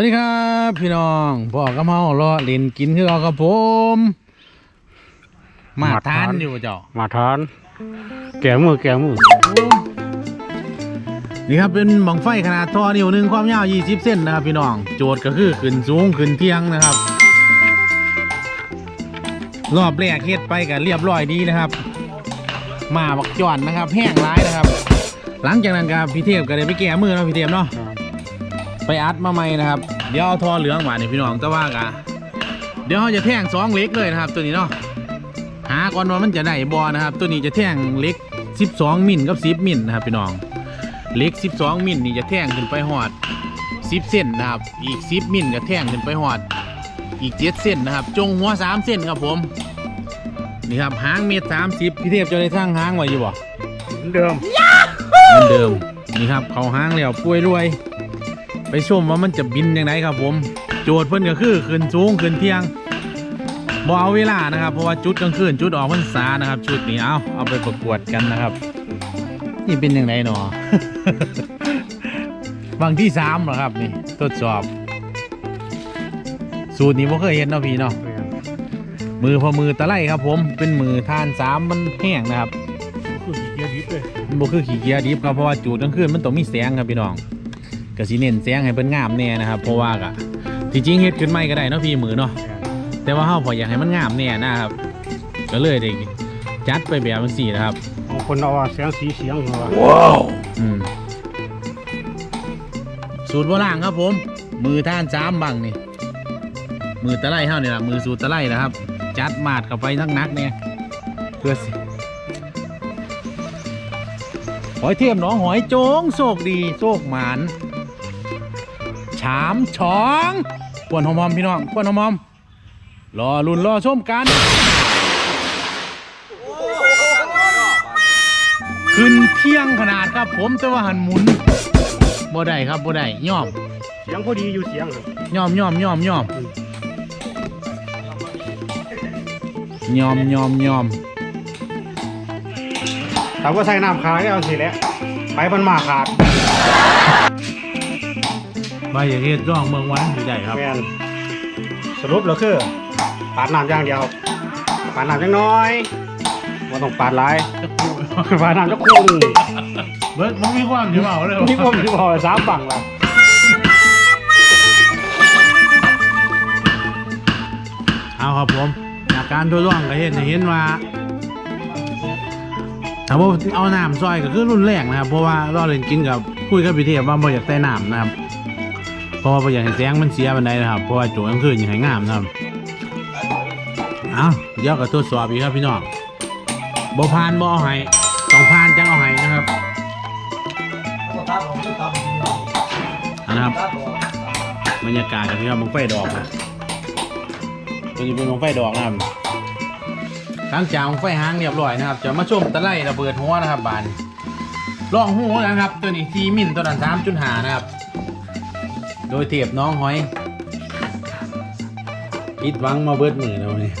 สวัสดีครับ พี่น้องพ่อกระเมารอเล่นกินคือเราครับผม มามาทาทานนอยู่เจ้ามาทาน แก่มือแก่มือนี่ครับเป็นบังไฟขนาดท่อนิ้วหนึ่งความยาว 20 เส้นนะครับ พี่น้อง โจทย์ก็คือขึ้นสูงขึ้นเที่ยงนะครับ รอบแรกเฮ็ดไปกันเรียบร้อยดีนะครับ มาบักจอนนะครับ แห้งร้ายนะครับ หลังจากนั้นครับพี่เทพก็ได้ไปแก้มือเนาะพี่เทพเนาะ ไปอัดมาใหม่นะครับ เดี๋ยวเอาทอเหลืองมาเนี่ยพี่น้องแต่ว่ากะเดี๋ยวเราจะแท่งสองเล็กเลยนะครับ ตัวนี้เนาะหาก่อนว่ามันจะได้บอนะครับ ตัวนี้จะแท่งเล็ก 12 มิลกับ10มิลนะครับพี่น้องเล็ก 12 มิลนี่จะแท่งขึ้นไปหอด 10 เส้นนะครับ อีก 10 มิลก็แท่งขึ้นไปหอดอีก 7 เส้นนะครับ จงหัว 3 เส้นครับผมนี่ครับหางเมตร30พี่เทพจะได้สร้างหางไว้อยู่บ่เหมือนเดิมเหมือนเดิมนี่ครับเขาหางแล้วป่วยรวย ไปชมว่ามันจะบินยังไงครับผม โจทย์เพิ่นก็คือขึ้นสูงขึ้นเที่ยงบ่เอาเวลานะครับเพราะว่าจุดกลางคืนจุดออกพรรษานะครับ ชุดนี้เอาเอาไปประกวดกันนะครับ นี่เป็นยังไงหนอบางที่สามเหรอครับนี่ทดสอบ สูตรนี้บ่เคยเห็นเนาะพี่เนาะมือพอมือตะไลครับผมเป็นมือทานสามมันแห้งนะครับคือเกียร์ดิบเลยมันบ่คือขี้เกียจดิบครับเพราะว่าจูดกลางคืนมันต้องมีแสงครับพี่น้อง ก็สิเน้นแสงให้เพิ่นงามแน่นะครับ เพราะว่าก็ที่จริงเฮ็ดขึ้นใหม่ก็ได้เนาะพี่มือเนาะแต่ว่าเฮาพออยากให้มันงามแน่นะครับก็เลยได้จัดไปแบบจังซี่นะครับบางคนเอาว่าเสียงสีเสียงเหรออืมสูตรโบราณครับผม มือท่านสามบังนี่ มือตะไลเฮานี่ล่ะมือสูตรตะไลนะครับ จัดมาดเข้าไปนักๆเนี่ยเพื่อสิหอยเทียมหน้องหอยโจงโชคดีโชคหมาน ฉามช้องควนหอมๆพี่น้องควนหอมๆรอรุ่นรอชมกัน ขึ้นเที่ยงขนาดครับ ผมแต่ว่าหันหมุนบ่ได้ครับบ่ได้ย่อมเสียงพอดีอยู่เสียงครับย่อมย่อมย่อมย่อมย่อมย่อมย่อมถามว่าใส่น้ำขาได้เอาสิแหล้วไปมันมาขาด ใบอย่าเฮ็ดร่องเมืองวันอยู่ได้ครับ แมนสรุปแล้วคือปาดน้ำอย่างเดียวปาดน้ำจังน้อยว่าต้องปาดหลาย ปาดน้ำจะคุ้งเบิร์ดมันมีความอยู่เปล่าเลยนี่ผมที่พอสามฝั่งละเอาครับผมจากการทดลองก็เห็นให้เห็นว่าถ้าว่าเอาน้ำซอยก็คือรุ่นแรกนะครับ เพราะว่าเราเล่นกินกับคุยกับพี่เทพว่าบ่อยากใส่น้ำนะครับ เพราะว่าอยากให้แสงมันเสียบันไดนะครับ เพราะว่าโจกกลางคืนอยางให้งามนะครับเอาเดี๋ยวก็ทดสอบอีกครับพี่น้องบ่ผ่านบ่เอาให้ต้องผ่านจังเอาให้นะครับอันนะครับบรรยากาศกับพี่น้องมังไฟดอกนะตัวนี้เป็นมังไฟดอกนะครับหลังจากมังไฟหางเรียบร้อยนะครับ จะมาชมตะไลระเบิดหัวนะครับบานลองหูนะครับ ตัวนี้ทีมินตัวนั้นสามจุดหานะครับ โดยเทียบน้องหอยอิดหวังมาเบิดมือแล้วนี่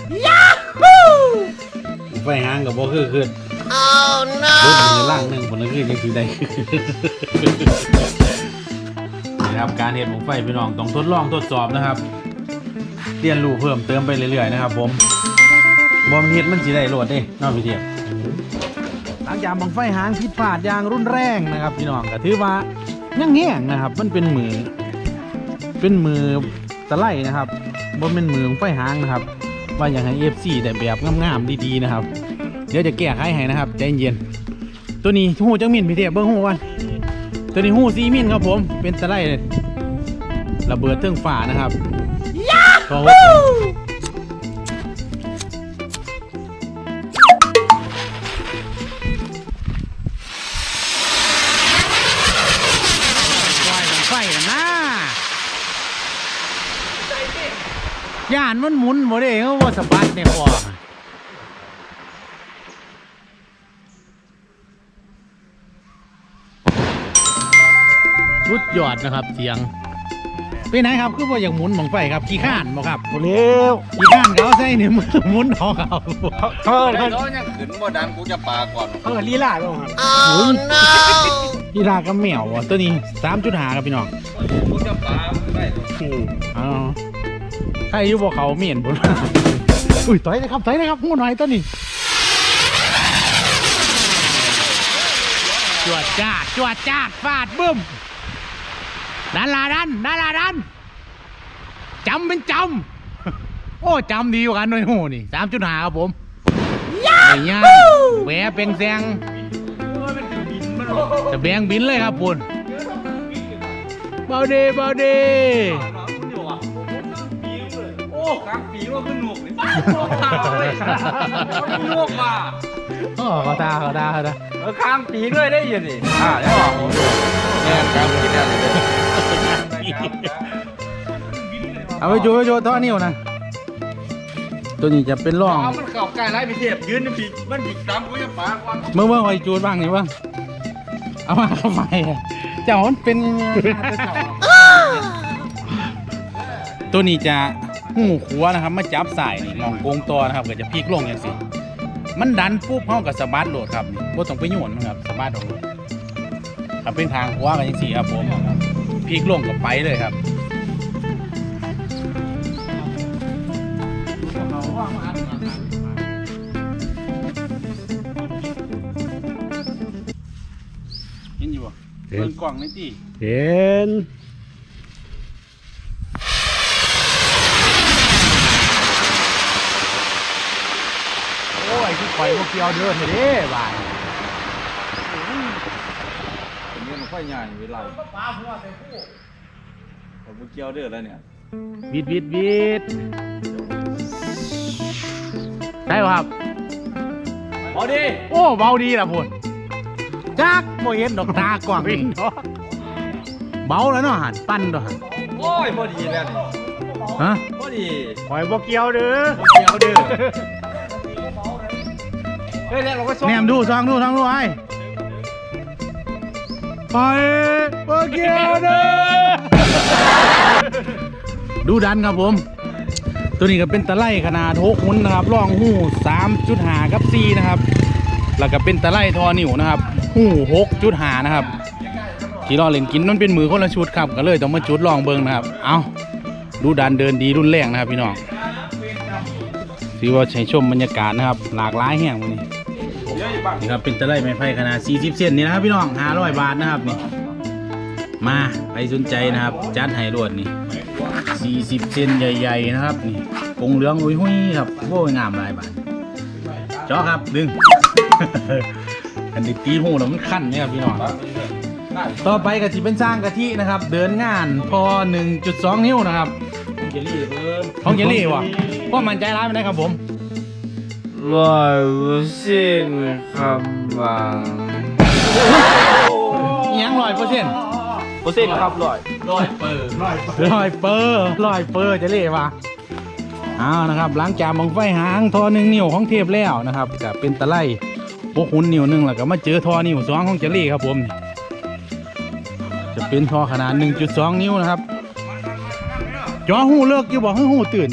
ไฟหางกับบ่คือคือ oh no เบิดมือล่างหนึ่งผลคือยังคือได้นี่ครับการเห็นของไฟพี่น้องต้องทดลองทดสอบนะครับเรียนรู้เพิ่มเติมไปเรื่อยๆนะครับผมบอมเฮ็ดมันสิได้โหลดเด้นอกพี่เทียบหลังจากบังไฟหางผิดพลาดอย่างรุนแรงนะครับ พี่น้องก็ถือว่ายังแห้งนะครับ มันเป็นมือ เป็นมือตะไลนะครับบ่เป็นมืองไฟหางนะครับ ว่าอยากให้ FC แต่แบบงามๆดีๆนะครับ เดี๋ยวจะแก้ไขให้นะครับใจเย็นตัวนี้หูจังมินพี่เทีเบิ้งหูวันตัวนี้หูซีมินครับผมเป็นตะไลระเบิดเทิงฝานะครับยาฮู ย่านมันหมุนบ่ได้เขาว่าสะบัดในคอสุดยอดนะครับเสียงไปไหนครับคือว่าอยากหมุนบังไฟครับขี้ข้านบ่ครับเร็วขี้ข้านเขาใส่เนี่ยมือหมุนเอาครับเขาเขาเอิ้นไอ้เขาน้อยยังขึ้นบ่ดังกูจะปาก่อนเขาเอิ้นลีลาบ่ครับหมุนกีฬากับแมวอะตัวนี้สามจุดหาครับพี่น้องกูจะปาได้อืมอ๋อ ใครอยู่บ่เขาเมียนบุญอุ้ยต่อยเลยครับต่อยเลยครับงูหน่อยตัวนี้จวดจ้าดจวดจ้าดฟาดบึ้มดันลาดันดันลาดันจำเป็นจำโอ้จำดีกว่ากันหน่อยโหนี่สามจุดหาครับผมไม่ยากแหวเป็นแซงจะแบงบินเลยครับคุณเบาเดเบาเดโอ้ กลางปีว่าขึ้นหนวกนี่ป้าโอ้ตาเลยหนวกว่ะอ๋อเขาตาเขาตาเขาตาเออข้างปีด้วยได้ยินนี่อ่าแล้วโอ้โหแน่กลางปีแน่เลยเอาไปจูไปจูท่อนิ้วนะตัวนี้จะเป็นร่องเอามันเข่าใกล้ไรพี่เทียบยืนปีมันปีตามกูจะปาก่อนเมื่อเมื่อคอยจูดบ้างนี่บ้างเอามาทำไมอะเจ้ามันเป็นตัวนี้จะ หูขัวนะครับ มาจับสายนี่มองโกงตอนะครับก็จะพลิกลงอย่างสิมันดันปุ๊บเขากับสะบัดโหลดครับนี่บ่ต้องไปโยนมันครับสะบัดออกเลยถ้าเป็นทางขัวกันอย่างสิครับผมพลิกลงกับไปเลยครับเห็นอยู่บ่เบิ่งกล่องในที่เห็น โอ้ยที่ข่อยบ่ เกี่ยวเด้อเถอะเด้บ้านผมยังไม่ค่อยใหญ่เวลาผมเกี่ยวเด้อแล้วเนี่ยบิดบิดบิดได้ป่ครับ พอดีโอ้เบาดีล่ะพุ่นจักบ่เห็นดอกตากว้างนี่เบาแล้วเนาะหันปั้นด้วยหันโอ้ยพอดีแล้วนี่ฮะพอดีปล่อยบ่เกี่ยวเด้อเกี่ยวเด้อ เฮ้ยแล้วเราก็ซ้อมแนมดูซองดูซองดูไอ้ไปบ่เกียวเด้อดูดันครับผม ตัวนี้ก็เป็นตะไลขนาด6หุ่นนะครับร่องหู3.5กับ4นะครับ แล้วก็เป็นตะไลทอนิวนะครับ หู6.5นะครับที่รอเล่นกินมันเป็นมือคนละชุดครับก็เลยต้องมาจุดลองเบิ่งนะครับ เอาดูดันเดินดีรุ่นแรงนะครับพี่น้องถือว่าใช้ชมบรรยากาศนะครับ หลากหลายแห่งวันนี้ นี่ครับเป็นตะไลไม้ไผ่ขนาด 40 เซนนี่นะครับพี่น้อง500บาทนะครับนี่มาใครสนใจนะครับจัดให้รวดนี่ 40 เซนใหญ่ ๆ นะครับนี่กงเหลืองอุ้ยหุ้ยครับโอ้ยงามหลายบาทเจาะครับดึง อันนี้ตีหูแล้วมันขั้นเนี่ยครับพี่น้องต่อไปก็จะเป็นสร้างกะทินะครับ เดินงานพอ 1.2 นิ้วนะครับเจลลี่เพิ่มของเจลลี่วะพ่อมันใจร้ายไปไหนครับผม ร้อยเปอร์เซ็นต์ครับบางอิหยังร้อยเปอร์เซ็นต์เปอร์เซ็นต์ครับร้อยร้อยเปิดร้อยเปอร์ร้อยเปอร์เจลลี่วะเอานะครับหลังจากบังไฟหางทอหนึ่งนิ้วของเทพแล้วนะครับก็เป็นตะไลพวกหุ่นนิ้วหนึ่งแล้วก็มาเจอทอนิ้วสองของเจลลี่ครับผม จะเป็นทอขนาด 1.2 นิ้วนะครับจอหูเลิกอยู่บอกให้หูตื่น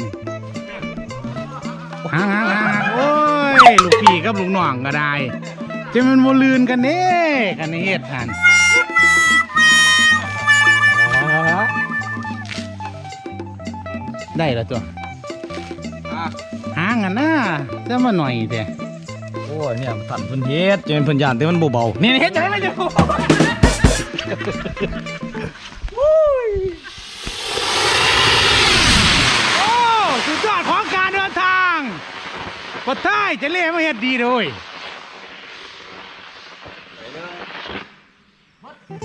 หางหาง ลูกพี่กับลูกน้องก็ได้จะมันโมลืนกันเน่กันเฮ็ดหันได้แล้วตัวหางอะนะจะมาหน่อยแต่โอ้ยเนี่ยสันเพิ่นเฮ็ดเจนเพิ่นยานแต่มันเบานี่เฮ็ดจังไงมันจะโอ้สุดยอดของการเดินทาง ปะท้ายจะเล่มาเฮ็ดดีเลย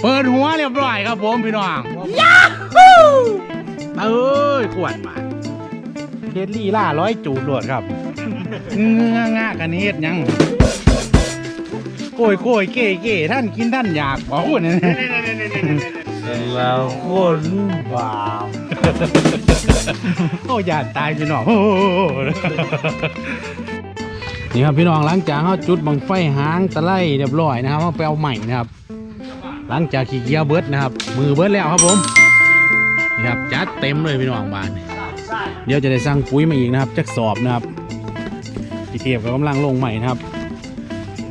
เปิดหัวเรียบร้อยครับผมพี่น้องยาฮูเอ้ยขวนมาเฮ็ดลี่ล่าร้อยจูบโดดครับเงื้องะกันเฮ็ดหยังโกยโกยเก๋เก๋ท่านกินท่านอยากบอกคุณนะแล้วคนบาปโอ้ยานตายพี่น้องโอ้โห นี่ครับพี่น้องหลังจากเขาจุดบังไฟหางตะไลเรียบร้อยนะครับเขาไปเอาใหม่นะครับ หลังจากขี้เกียจเบิดนะครับ มือเบิดแล้วครับผมนี่ครับจัดเต็มเลยพี่น้องบ้านเดี๋ยวจะได้สั่งปุ๋ยมาอีกนะครับจักสอบนะครับพี่เทียบกับกำลังลงใหม่นะครับ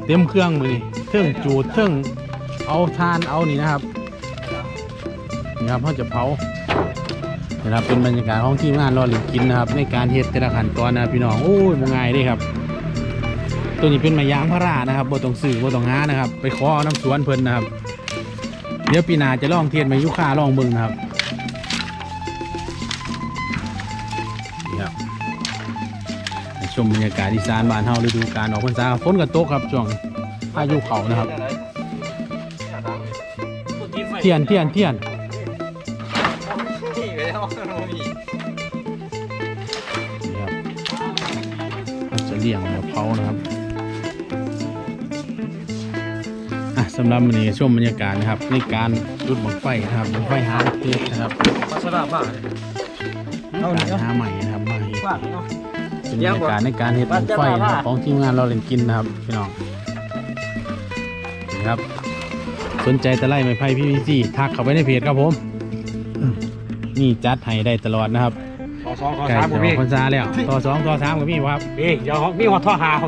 เต็มเครื่องมือเครื่องจูดเครื่องเอาทานเอานี่นะครับนี่ครับเขาจะเผานะครับเป็นบรรยากาศของทีมงานรอหลินกินนะครับ ในการเฮ็ดแต่ละขั้นตอนนะพี่น้องโอ้ยบ่ง่ายด้ครับ ตัวนี้เป็นไม้ยางพารานะครับบ่ต้องซื้อบ่ต้องหานะครับ ไปขอเอาน้ำสวนเพิ่นนะครับ เดี๋ยวปีหน้าจะลองเทียนไม้ยุค่าลองเบิ่งนะครับนี่ครับชมบรรยากาศอีสานบ้านเฮาฤดูกาลออกพรรษาฝนก็ตกครับช่วงพายุเขานะครับ เทียนเทียนเทียนจะเลี้ยงกับเผานะครับ สำหรับวันนี้ชมบรรยากาศนะครับ ในการจุดบังไฟนะครับบังไฟหาเฮ็ดนะครับปลาสลับบ้าการหาใหม่นะครับมาเฮ็ดบ้าเนาะเป็นบรรยากาศในการเฮ็ดบังไฟนะครับของทีมงานเราเล่นกินนะครับพี่น้องนี่ครับ สนใจตะไลไม้ไผ่พีพีซีทักเข้าไปในเพจครับผมอืมนี่จัดให้ได้ตลอดนะครับต่อสองต่อไก่สามจะผมอมีอกพรรษาแล้วต่อสองต่อสามก็มีครับมีเดี๋ยวมีหัวท่อหาว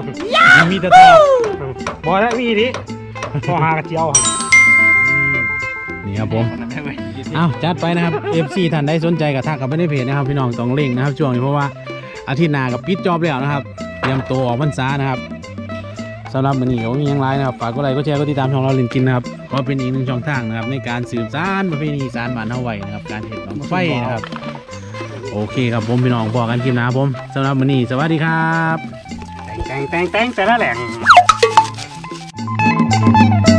ยังมีแต่ต่อบ่ได้มีดิ ท่อหากระเจียวนี่ครับผมอ้าวจัดไปนะครับ FC ท่านใดสนใจกับทักกับไปในเพจนะครับพี่น้องต้องเร่งนะครับช่วงนี้เพราะว่าอาทิตย์หน้ากับปิดจอบแล้วนะครับเตรียมตัวออกพรรษานะครับสำหรับวันนี้ก็มีหยังไรนะครับฝากกดไลค์กดแชร์กดติดตามช่องเราเล่นกินนะครับก็เป็นอีกหนึ่งช่องทางนะครับ ในการสืบสานประเพณีอีสานบ้านเฮาไว้นะครับ การเห็ดบังไฟนะครับ โอเคครับผมพี่น้องพอกันคลิปหน้าครับผมสำหรับวันนี้สวัสดีครับ แต่งแต่งแต่งแต่ละแหล่ง Thank you.